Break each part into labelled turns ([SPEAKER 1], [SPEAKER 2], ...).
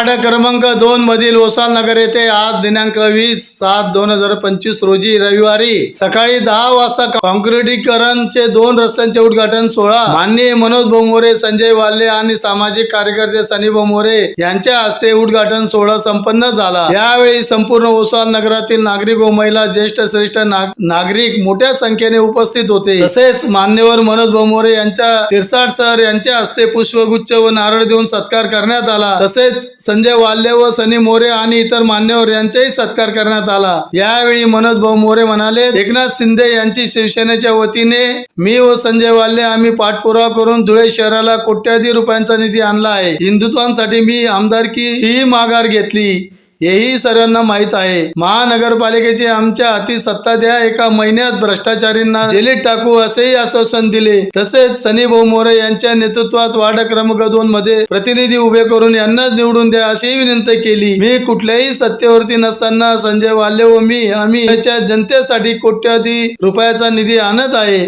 [SPEAKER 1] Ward क्रमांक दोन मधील ओसाल नगर येथे आज दिनांक वीस सात दोन हजार पंचवीस रोजी रविवारी सकाळी दहा वाजता कॉन्क्रिटीकरणचे दोन रस्त्यांचे उद्घाटन सोहळा. माननीय मनोज बोमोरे संजय वाल्ले आणि सामाजिक कार्यकर्ते सनी बोमोरे यांच्या हस्ते उद्घाटन सोहळा संपन्न झाला. यावेळी संपूर्ण ओसाल नगरातील नागरिक व महिला ज्येष्ठ श्रेष्ठ नागरिक मोठ्या संख्येने उपस्थित होते. तसेच मान्यवर मनोज बोमोरे यांच्या सिरसाट सर यांच्या हस्ते पुष्पगुच्छ व नारळ देऊन सत्कार करण्यात आला. तसेच संजय वाल्ले व सनी मोरे आणि इतर मान्यवर यांचाही सत्कार करण्यात आला. यावेळी मनोज भाऊ मोरे म्हणाले एकनाथ शिंदे यांची शिवसेनेच्या वतीने मी व संजय वाल्ले आम्ही पाठपुरावा करून धुळे शहराला कोट्याधी रुपयांचा निधी आणला आहे. हिंदुत्वांसाठी मी आमदारकीचीही माघार घेतली. हेही सर्वांना माहीत आहे. महानगरपालिकेची आमच्या हाती सत्ता द्या. एका महिन्यात भ्रष्टाचारींना जेलीत टाकू असेही आश्वासन दिले. तसेच सनी भाऊ मोरे यांच्या नेतृत्वात वार्ड क्रमांक दोन मध्ये प्रतिनिधी उभे करून यांनाच निवडून द्या अशी विनंती केली. मी कुठल्याही सत्तेवरती नसताना संजय वाले व मी आम्ही याच्या जनतेसाठी कोट्याधी रुपयाचा निधी आणत आहे.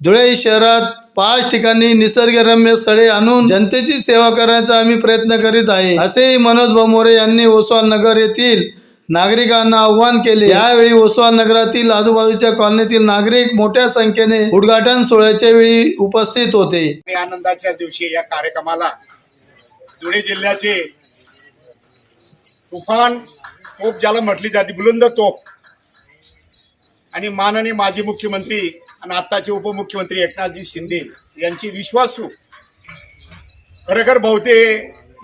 [SPEAKER 1] धुळे शहरात पाच ठिकाणी निसर्गरम्य स्थळे आणून जनतेची सेवा करण्याचा आम्ही प्रयत्न करीत आहे. असेही मनोज बोमोरे यांनी ओसवाल नगर येथील नागरिकांना आव्हान केले. यावेळी ओसवाल नगरातील आजूबाजूच्या कॉलनीतील नागरिक मोठ्या संख्येने उद्घाटन सोहळ्याच्या वेळी उपस्थित होते.
[SPEAKER 2] आनंदाच्या दिवशी या कार्यक्रमाला धुळे जिल्ह्याचे तुफान तोप ज्याला म्हटली जाते बुलंद तोप आणि माननीय माजी मुख्यमंत्री आणि आत्ताचे उपमुख्यमंत्री एकनाथजी शिंदे यांची विश्वासू. खरखर बहुते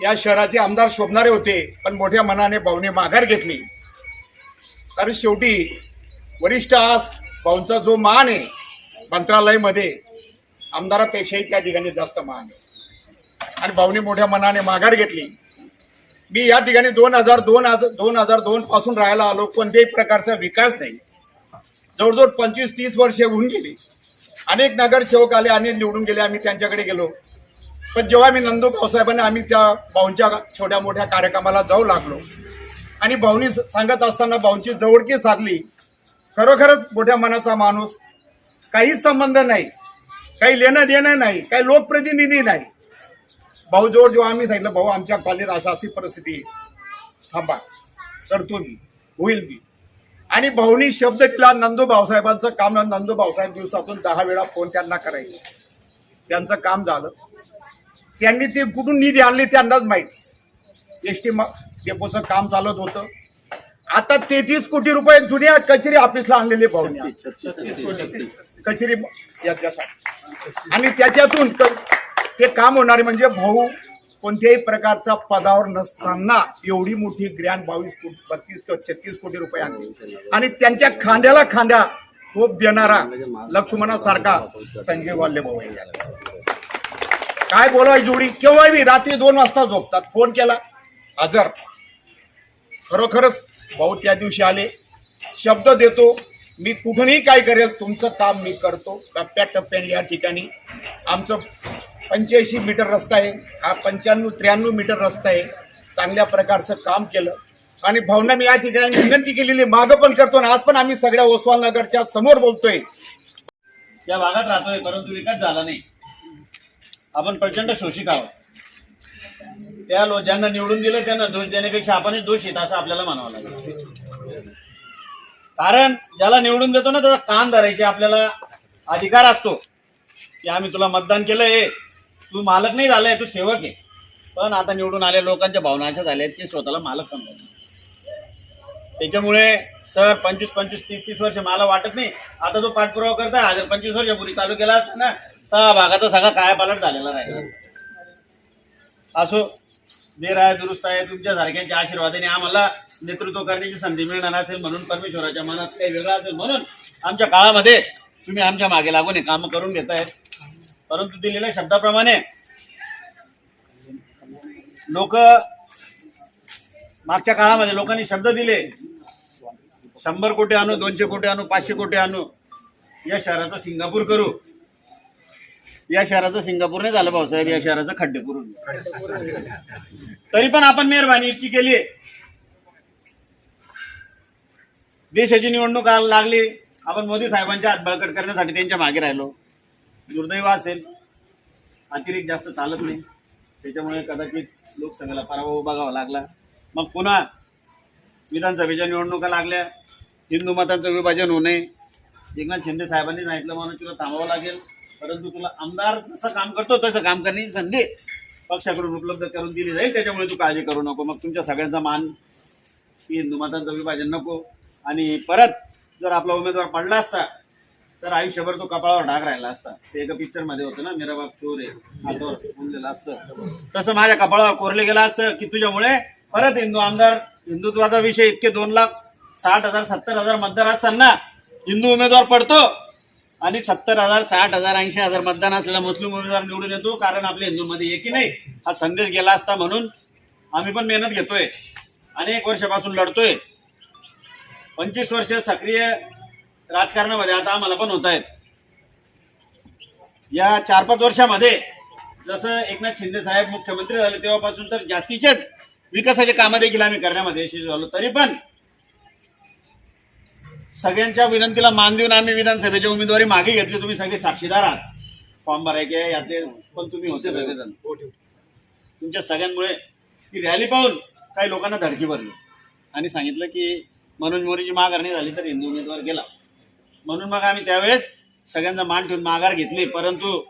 [SPEAKER 2] या शहराचे आमदार शोभणारे होते पण मोठ्या मनाने भाऊने माघार घेतली. कारण शेवटी वरिष्ठ आज भाऊंचा जो मान आहे मंत्रालयमध्ये आमदारापेक्षाही त्या ठिकाणी जास्त मान आहे. आणि भाऊने मोठ्या मनाने माघार घेतली. मी या ठिकाणी दोन हजार दोन हजार दोन हजार दोन पासून राहायला आलो कोणत्याही प्रकारचा विकास नाही. जवळजवळ पंचवीस तीस वर्षे होऊन गेली. अनेक नगरसेवक आले अनेक निवडून गेले आम्ही त्यांच्याकडे गेलो. पण जेव्हा मी नंदू भाऊसाहेबांना आम्ही त्या भाऊंच्या छोट्या मोठ्या कार्यक्रमाला जाऊ लागलो. आणि भाऊनी सांगत असताना भाऊंची जवळकी साधली. खरोखरच मोठ्या मनाचा माणूस. काहीच संबंध नाही. काही लेणं देणं नाही. काही लोकप्रतिनिधी नाही. भाऊ जवळ जेव्हा आम्ही सांगितलं भाऊ आमच्या कॉलनीत अशा अशी परिस्थिती आहे. थांबा. करतो मी होईल मी. आणि भाऊनी शब्द दिला नंदू भाऊसाहेबांचं काम नंदू भाऊसाहेब दिवसातून दहा वेळा फोन त्यांना करायचे. त्यांचं काम झालं. त्यांनी ते कुठून निधी आणली त्यांनाच माहीत. एस टी डेपोचं काम चालत होतं. आता तेहतीस कोटी रुपये जुन्या कचेरी ऑफिसला आणलेले भाऊनी. कचेरी याच्यासाठी. आणि त्याच्यातून ते काम होणारे म्हणजे भाऊ कोणत्याही प्रकारचा पदावर नसताना एवढी मोठी ग्रँड बावीस कोटी बत्तीस छत्तीस कोटी रुपये आणले. आणि त्यांच्या खांद्याला खांद्या तोप देणारा लक्ष्मणासारखा संजय वाल्ले भाऊ काय बोलाय जोडी केव्हाही रात्री दोन वाजता झोपतात. फोन केला. हजर खरोखरच भाऊ त्या दिवशी आले. शब्द देतो. मी कुठूनही काय करेल तुमचं काम मी करतो. टप्प्याटप्प्याने या ठिकाणी आमचं पंच्याऐंशी मीटर रस्ता आहे. हा पंच्याण्णव त्र्याण्णव मीटर रस्ता आहे. चांगल्या प्रकारचं काम केलं. आणि भावना मी या ठिकाणी विनंती केलेली मागं पण करतो आणि आज पण आम्ही सगळ्या ओसवाल नगरच्या समोर बोलतोय.
[SPEAKER 3] या भागात राहतोय परंतु विकास झाला नाही. आपण प्रचंड शोषिक आहोत. त्या लो ज्यांना निवडून दिलं त्यांना दोष देण्यापेक्षा आपणच दोष येत असं आपल्याला म्हणावं लागेल. कारण ज्याला निवडून देतो ना त्याचा कान धरायचे आपल्याला अधिकार असतो. की आम्ही तुला मतदान केलं हे तू मालक नाही झालाय तू सेवक आहे. पण आता निवडून आल्या लोकांच्या भावना अशा झाल्या आहेत की स्वतःला मालक समजत त्याच्यामुळे सर पंचवीस पंचवीस तीस तीस वर्ष मला वाटत नाही. आता जो पाठपुरावा करताय हजार पंचवीस वर्षापूर्वी चालू केला असता ना तर भागाचा सगळा कायापालट झालेला राहिला असो देर आहे दुरुस्त आहे तुमच्या सारख्यांच्या आशीर्वादाने आम्हाला नेतृत्व करण्याची संधी मिळणार असेल म्हणून परमेश्वराच्या मनात काही वेगळं असेल म्हणून आमच्या काळामध्ये तुम्ही आमच्या मागे लागून हे कामं करून घेतायत. परंतु दिलेल्या शब्दाप्रमाणे लोक मागच्या काळामध्ये लोकांनी शब्द दिले. शंभर कोटी आणू दोनशे कोटी आणू पाचशे कोटी आणू. या शहराचं सिंगापूर करू. या शहराचं सिंगापूर नाही झालं भाऊसाहेब. या शहराचं खड्डे करून तरी पण आपण मेहरबानी इतकी केली. देशाची निवडणूक लागली. आपण मोदी साहेबांच्या हात बळकट करण्यासाठी त्यांच्या मागे राहिलो. दुर्दैव असेल. अतिरिक्त जास्त चालत नाही. त्याच्यामुळे कदाचित लोकसभेला पराभव बघावा लागला. मग पुन्हा विधानसभेच्या निवडणुका लागल्या. हिंदू मतांचं विभाजन होऊ नये. एकनाथ शिंदे साहेबांनी सांगितलं म्हणून तुला थांबावं लागेल. परंतु तुला आमदार जसं काम करतो तसं काम करण्याची संधी पक्षाकडून उपलब्ध करून दिली जाईल. त्याच्यामुळे तू काळजी करू नको. मग तुमच्या सगळ्यांचा मान की हिंदू मतांचं विभाजन नको. आणि परत जर आपला उमेदवार पडला असता तर आयुष्यभर तो कपाळावर डाग राहिला असता. ते एका पिक्चरमध्ये होतं ना मेरा बाप चोर आहे हातावर बोललेलं असतं. तसं माझ्या कपाळावर कोरले गेलं असतं की तुझ्यामुळे. परत हिंदू आमदार हिंदुत्वाचा विषय इतके दोन लाख साठ हजार सत्तर हजार मतदार असताना हिंदू उमेदवार पडतो आणि सत्तर हजार साठ हजार ऐंशी हजार मतदान असलेला मुस्लिम उमेदवार निवडून येतो कारण आपल्या हिंदूंमध्ये की नाही. हा संदेश गेला असता म्हणून आम्ही पण मेहनत घेतोय. अनेक वर्षापासून लढतोय. पंचवीस वर्ष सक्रिय राजकारणामध्ये आता आम्हाला पण होत आहेत. या चार पाच वर्षामध्ये जसं एकनाथ शिंदे साहेब मुख्यमंत्री झाले तेव्हापासून तर जास्तीचेच विकासाचे कामं देखील आम्ही करण्यामध्ये यशस्वी झालो. तरी पण सगळ्यांच्या विनंतीला मान देऊन आम्ही विधानसभेची उमेदवारी मागे घेतली. तुम्ही सगळे साक्षीदार आहात. फॉर्म भरायचे यातले पण तुम्ही होते सगळेजण. तुमच्या सगळ्यांमुळे ती रॅली पाहून काही लोकांना धडकी भरली. आणि सांगितलं की मनोज मोरीची माघारणी झाली तर हिंदू उमेदवार गेला. म्हणून मग आम्ही त्यावेळेस सगळ्यांचा मान ठेवून माघार घेतली. परंतु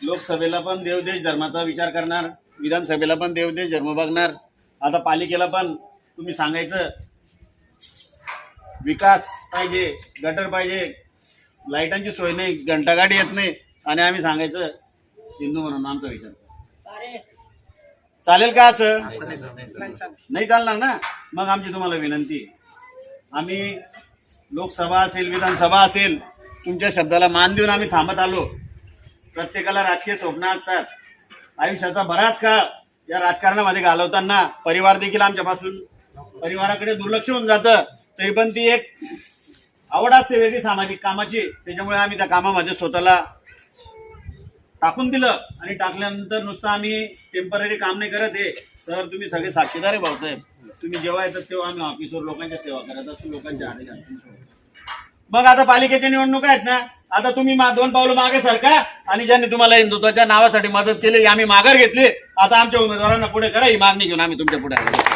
[SPEAKER 3] लोकसभेला पण देवदेश धर्माचा विचार करणार विधानसभेला पण देवदेश धर्म बघणार. आता पालिकेला पण तुम्ही सांगायचं विकास पाहिजे गटर पाहिजे लाईटांची सोय नाही घंटागाडी येत नाही. आणि आम्ही सांगायचं हिंदू म्हणून आमचा विचार. चालेल का असं? नाही चालणार ना? मग आमची तुम्हाला विनंती. आम्ही लोकसभा असेल विधानसभा असेल तुमच्या शब्दाला मान देऊन आम्ही थांबत आलो. प्रत्येकाला राजकीय स्वप्न असतात. आयुष्याचा बराच काळ या राजकारणामध्ये घालवताना परिवार देखील आमच्यापासून परिवाराकडे दुर्लक्ष होऊन जातं. तरी पण ती एक आवड असते वेगळी सामाजिक कामाची. त्याच्यामुळे आम्ही त्या कामामध्ये स्वतःला टाकून दिलं. आणि टाकल्यानंतर नुसतं आम्ही टेंपररी काम नाही करत. हे सर तुम्ही सगळे साक्षीदार आहे भाऊसाहेब. तुम्ही जेव्हा येतात तेव्हा आम्ही ऑफिसवर लोकांच्या सेवा करत असतो लोकांच्या आडे मग आता पालिकेच्या निवडणुका आहेत ना आता तुम्ही मा- दोन पावलं मागे सरका आणि ज्यांनी तुम्हाला हिंदुत्वाच्या नावासाठी मदत केली आम्ही माघार घेतली आता आमच्या उमेदवारांना पुढे करा ही मागणी घेऊन आम्ही तुमच्यापुढे आलो.